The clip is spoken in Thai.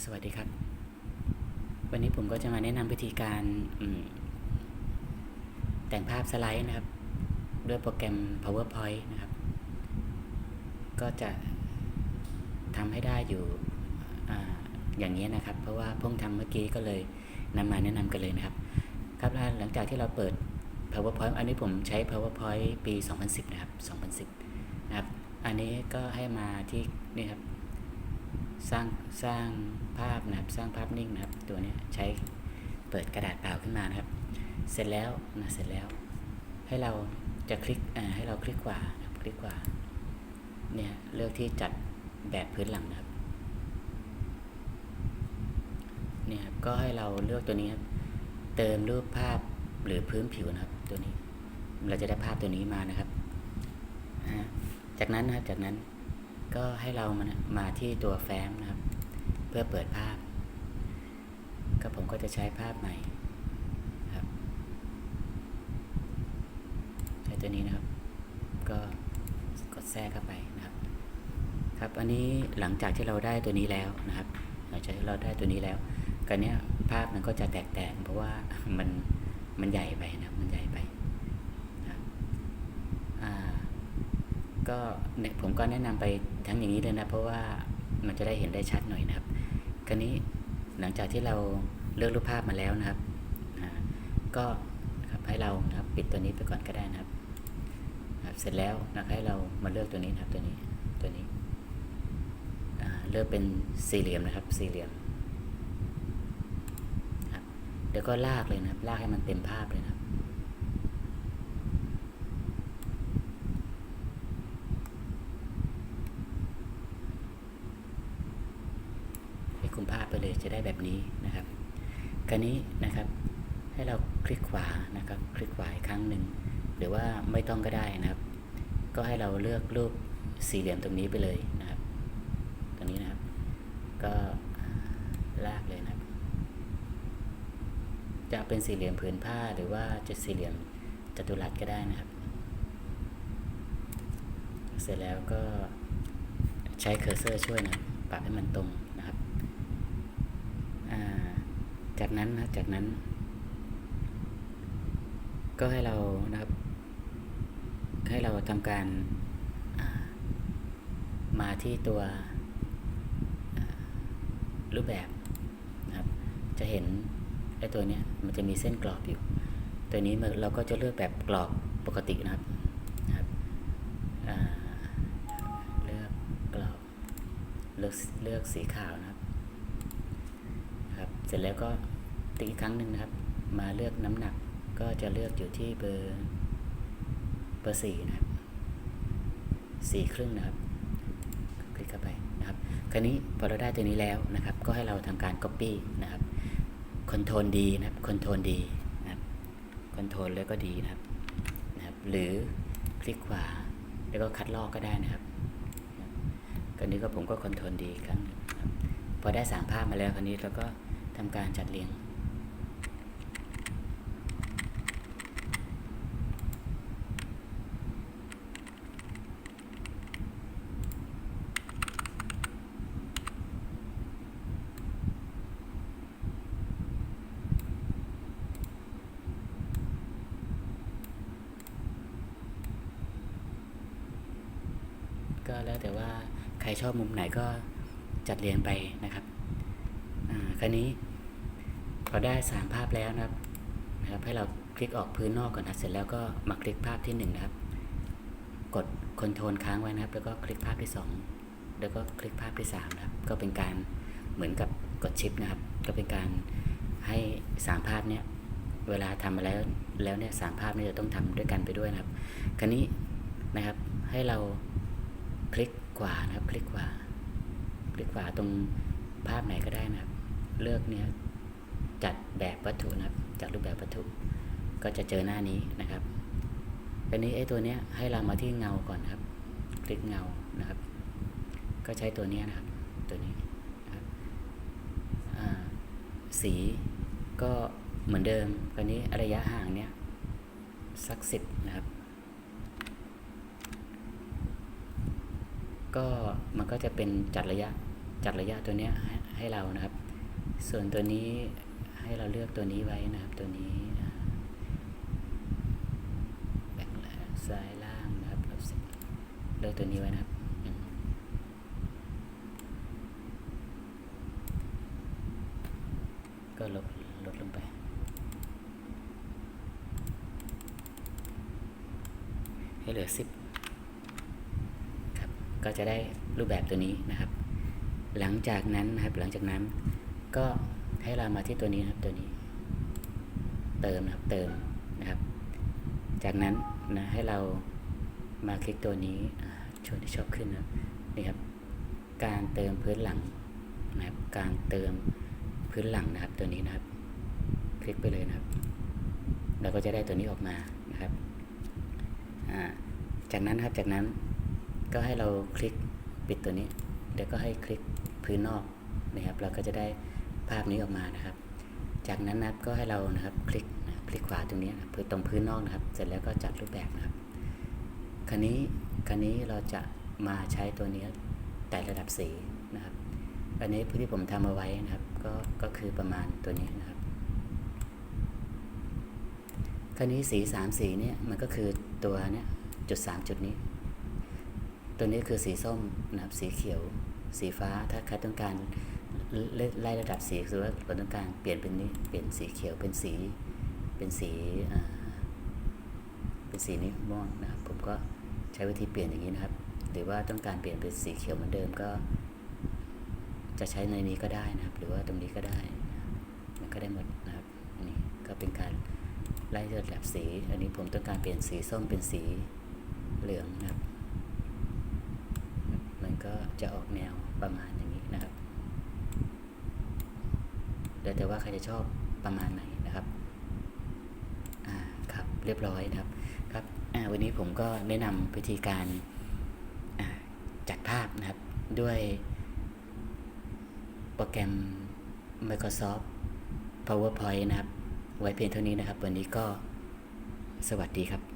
สวัสดีครับ วันนี้ผมก็จะมาแนะนำวิธีการแต่งภาพสไลด์นะครับ ด้วยโปรแกรม PowerPoint นะครับ ก็จะทำให้ได้อยู่ออย่างนี้นะครับ เพราะว่าเพิ่งทำเมื่อกี้ก็เลยนำมาแนะนำกันเลยนะครับ ครับแล้วหลังจากที่เราเปิด PowerPoint อันนี้ผมใช้ PowerPoint ปี 2010 นะครับ 2010 นะครับ อันนี้ก็ให้มาที่นี่ครับ สร้างสร้างภาพนะครับสร้างภาพนิ่งนะครับ ตัวนี้ใช้เปิดกระดาษเปล่าขึ้นมานะครับ เสร็จแล้วนะเสร็จแล้ว ให้เราจะคลิกให้เราคลิกขวาครับคลิกขวาเนี่ยเลือกที่จัดแบบพื้นหลังนะครับเนี่ยก็ให้เราเลือกตัวนี้ครับเติมรูปภาพหรือพื้นผิวนะครับตัวนี้ เราจะได้ภาพตัวนี้มานะครับ จากนั้นนะครับจากนั้น ก็ให้เรามามาที่ตัวแฟ้มนะครับ เพื่อเปิดภาพ ก็ผมก็จะใช้ภาพใหม่ครับใช้ตัวนี้นะครับ ก็กดแทรกเข้าไปนะครับ ครับอันนี้หลังจากที่เราได้ตัวนี้แล้วนะครับหลังจากที่เราได้ตัวนี้แล้วกันเนี้ยภาพมันก็จะแตกๆเพราะว่ามันมันใหญ่ไปนะมันใหญ่ไปนะครับอ่า ก็ผมก็แนะนำไปทั้งอย่างนี้เลยนะ เพราะว่ามันจะได้เห็นได้ชัดหน่อยนะครับ คราวนี้หลังจากที่เราเลือกรูปภาพมาแล้วนะครับ ก็ครับให้เรานะครับปิดตัวนี้ไปก่อนก็ได้นะครับนะเสร็จแล้วนะให้เรามาเลือกตัวนี้นะครับตัวนี้ตัวนี้เลือกเป็นสี่เหลี่ยมนะครับ สี่เหลี่ยมครับเดี๋ยวก็ลากเลยนะครับ ลากให้มันเต็มภาพเลยนะ ครับให้คุมภาพไปเลยจะได้แบบนี้นะครับคราวนี้นะครับให้เราคลิกขวานะครับ คลิกขวาอีกครั้งหนึ่งหรือว่าไม่ต้องก็ได้นะครับ ก็ให้เราเลือกรูปสี่เหลี่ยมตรงนี้ไปเลยนะครับ ตรงนี้นะครับ ก็ลากเลยนะครับ จะเป็นสี่เหลี่ยมผืนผ้าหรือว่าจะสี่เหลี่ยมจัตุรัสก็ได้นะครับ เสร็จแล้วก็ใช้เคอร์เซอร์ช่วยนะปรับให้มันตรงนะครับ อ่า จากนั้นนะจากนั้น ก็ให้เรานะครับ ให้เราทำการมาที่ตัวรูปแบบนะครับ จะเห็นไอ้ตัวเนี้ยมันจะมีเส้นกรอบอยู่ ตัวนี้เราก็จะเลือกแบบกรอบปกตินะครับนะครับเลือกกรอบเลือกเลือกสีขาวนะครับ เสร็จแล้วก็ติ๊กอีกครั้งหนึ่งนะครับ มาเลือกน้ำหนักก็จะเลือกอยู่ที่เบอร์เบอร์สี่นะครับสี่ครึ่งนะครับ คลิกเข้าไปนะครับ คราวนี้พอเราได้ตัวนี้แล้วนะครับ ก็ให้เราทำการ Copy นะครับคอนโทรลดีนะครับคอนโทรลดีนะครับคอนโทรลแล้วก็ดีนะครับนะครับ หรือคลิกขวาแล้วก็คัดลอกก็ได้นะครับคราวนี้ก็ผมก็คอนโทรลดีครั้งหนึ่งนะครับพอได้สามภาพมาแล้วคราวนี้เราก็ ทำการจัดเรียง ก็แล้วแต่ว่าใครชอบมุมไหนก็จัดเรียงไปนะครับ คราวนี้พอได้สามภาพแล้วนะครับนะครับ ให้เราคลิกออกพื้นนอกก่อนนะเสร็จแล้วก็มาคลิกภาพที่หนึ่งนะครับ กดคอนโทรลค้างไว้นะครับ แล้วก็คลิกภาพที่สองแล้วก็คลิกภาพที่สามนะครับ ก็เป็นการเหมือนกับกดชิปนะครับ ก็เป็นการให้สามภาพเนี้ยเวลาทำมาแล้วแล้วเนี่ยสามภาพนี้จะต้องทำด้วยกันไปด้วยนะครับ คราวนี้นะครับให้เราคลิกขวานะครับ คลิกขวา คลิกขวาตรงภาพไหนก็ได้นะครับ เลือกเนี่ยจัดแบบวัตถุนะครับจากรูปแบบวัตถุ ก็จะเจอหน้านี้นะครับอันนี้ไอ้ตัวเนี้ยให้เรามาที่เงาก่อนนะครับ คลิกเงานะครับ ก็ใช้ตัวเนี้ยนะครับตัวนี้นะครับสีก็เหมือนเดิมคราวนี้ระยะห่างเนี้ยสักสิบนะครับ ก็มันก็จะเป็นจัดระยะจัดระยะตัวเนี้ยให้เรานะครับ ส่วนตัวนี้ให้เราเลือกตัวนี้ไว้นะครับ ตัวนี้อ่าแบ่งซ้ายล่างนะครับเลือกตัวนี้ไว้นะครับก็ลดลดลงไป ให้เหลือสิบครับ ก็จะได้รูปแบบตัวนี้นะครับ หลังจากนั้นนะครับ หลังจากนั้น ก็ให้เรามาที่ตัวนี้นะครับตัวนี้ เติมนะครับเติมนะครับ จากนั้นนะให้เรามาคลิกตัวนี้ชวนที่ชอบขึ้นนะครับนี่ครับ การเติมพื้นหลังนะครับ การเติมพื้นหลังนะครับตัวนี้นะครับ คลิกไปเลยนะครับ เราก็จะได้ตัวนี้ออกมานะครับจากนั้นครับจากนั้นก็ให้เราคลิกปิดตัวนี้ เดี๋ยวก็ให้คลิกพื้นนอกนะครับ เราก็จะได้าพนี้ออกมานะครับ จากนั้นนะครับก็ให้เรานะครับคลิกนะคลิกขวาตรงนี้นะพื้นตรงพื้นนอกนะครับ เสร็จแล้วก็จัดรูปแบบนะครับคราวนี้คราวนี้เราจะมาใช้ตัวนี้แต่ระดับสีนะครับอันนี้ที่ผมทำเอาไว้นะครับก็ก็คือประมาณตัวนี้นะครับคราวนี้สีสามสีเนี่ยมันก็คือตัวเนี่ยจุดสามจุดนี้ ตัวนี้คือสีส้มนะครับสีเขียว สีฟ้าถ้าใครต้องการ ไล่ระดับสีคือว่าเราต้องการเปลี่ยนเป็นนี้เปลี่ยนสีเขียวเป็นสีเป็นสีเป็นสีนี้ม่วงนะครับ ผมก็ใช้วิธีเปลี่ยนอย่างนี้นะครับ หรือว่าต้องการเปลี่ยนเป็นสีเขียวเหมือนเดิมก็ จะใช้ในนี้ก็ได้นะครับ หรือว่าตรงนี้ก็ได้ มันก็ได้หมดนะครับนี่ก็เป็นการไล่ระดับสี อันนี้ผมต้องการเปลี่ยนสีส้มเป็นสีเหลืองนะครับ มันก็จะออกแนวประมาณอย่างนี้นะครับ แล้วแต่ว่าใครจะชอบประมาณไหนนะครับอ่าครับเรียบร้อยนะครับครับอ่าวันนี้ผมก็แนะนำวิธีการอ่าจัดภาพนะครับด้วยโปรแกรม Microsoft PowerPoint นะครับ ไว้เพียงเท่านี้นะครับ วันนี้ก็สวัสดีครับ